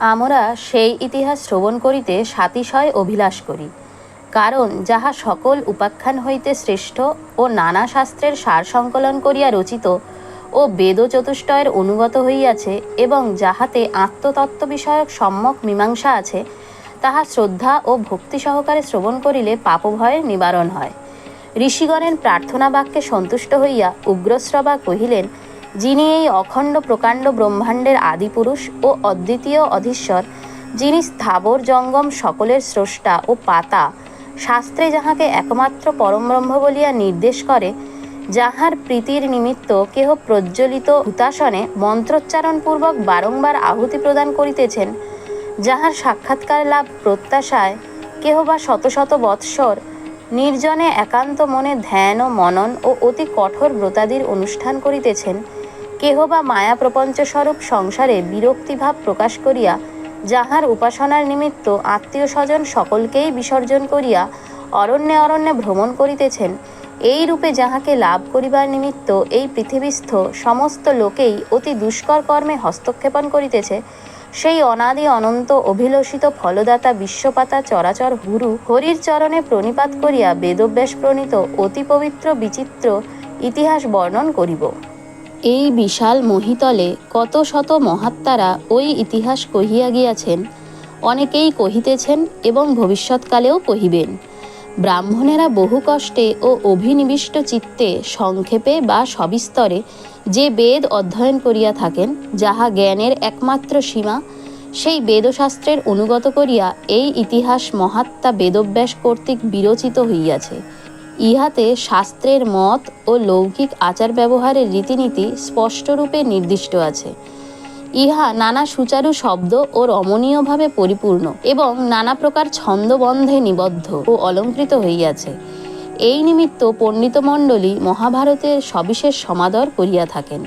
আমরা সেই ইতিহাস শ্রবণ করিতে সাতিশয় অভিলাষ করি, কারণ যাহা সকল উপাখ্যান হইতে শ্রেষ্ঠ ও নানা শাস্ত্রের সার সংকলন করিয়া রচিত ও বেদ চতুষ্টয়ের অনুগত হইয়াছে এবং যাহাতে আত্মতত্ত্ব বিষয়ক সম্যক মীমাংসা আছে, তাহা শ্রদ্ধা ও ভক্তি সহকারে শ্রবণ করিলে পাপভয়ের নিবারণ হয়। ঋষিগণের প্রার্থনা বাক্যে সন্তুষ্ট হইয়া উগ্রশ্রবা কহিলেন যিনি এই অখণ্ড প্রকাণ্ড ব্রহ্মাণ্ডের আদিপুরুষ ও অদ্বিতীয় অধীশ্বর, যিনি স্থাবর জঙ্গম সকলের স্রষ্টা ও পাতা, শাস্ত্রে যাহাকে একমাত্র পরমব্রহ্ম বলিয়া নির্দেশ করে, যাহার প্রীতির নিমিত্ত কেহ প্রজ্বলিত হুতাসনে মন্ত্রোচ্চারণপূর্বক বারংবার আহুতি প্রদান করিতেছেন, যাহার সাক্ষাৎকার লাভ প্রত্যাশায় কেহ বা শত শত বৎসর নির্জনে একান্ত মনে ধ্যান ও মনন ও অতি কঠোর ব্রতাদির অনুষ্ঠান করিতেছেন কেহ বা মায়া প্রপঞ্চস্বরূপ সংসারে বিরক্তিভাব প্রকাশ করিয়া, যাহার উপাসনার নিমিত্ত আত্মীয় স্বজন সকলকেই বিসর্জন করিয়া অরণ্যে অরণ্যে ভ্রমণ করিতেছেন, এই রূপে যাহাকে লাভ করিবার নিমিত্ত এই পৃথিবীস্থ সমস্ত লোকেই অতি দুষ্কর কর্মে হস্তক্ষেপণ করিতেছে। সেই অনাদি অনন্ত অভিলষিত ফলদাতা বিশ্বপাতা চরাচর হুরু হরির চরণে প্রণিপাত করিয়া বেদব্যাস প্রণীত অতি পবিত্র বিচিত্র ইতিহাস বর্ণন করিব। এই বিশাল মহিতলে কত শত মহাত্মারা ওই ইতিহাস কহিয়া গিয়াছেন। অনেকেই কহিতেছেন এবং ভবিষ্যৎকালেও কহিবেন, ব্রাহ্মণেরা বহু কষ্টে ও অভিনিবিষ্ট চিত্তে সংক্ষেপে বা সবিস্তরে যে বেদ অধ্যয়ন করিয়া থাকেন, যাহা জ্ঞানের একমাত্র সীমা, সেই বেদশাস্ত্রের অনুগত করিয়া এই ইতিহাস মহাত্মা বেদব্যাস কর্তৃক বিরচিত হইয়াছে। ইহাতে শাস্ত্রের মত ও লৌকিক আচার ব্যবহারের রীতিনীতি স্পষ্টরূপে নির্দিষ্ট আছে। ইহা নানা সুচারু শব্দ ও রমণীয়ভাবে পরিপূর্ণ এবং নানা প্রকার ছন্দবন্ধে নিবদ্ধ ও অলঙ্কৃত হইয়াছে। এই নিমিত্ত পণ্ডিতমণ্ডলী মহাভারতের সবিশেষ সমাদর করিয়া থাকেন।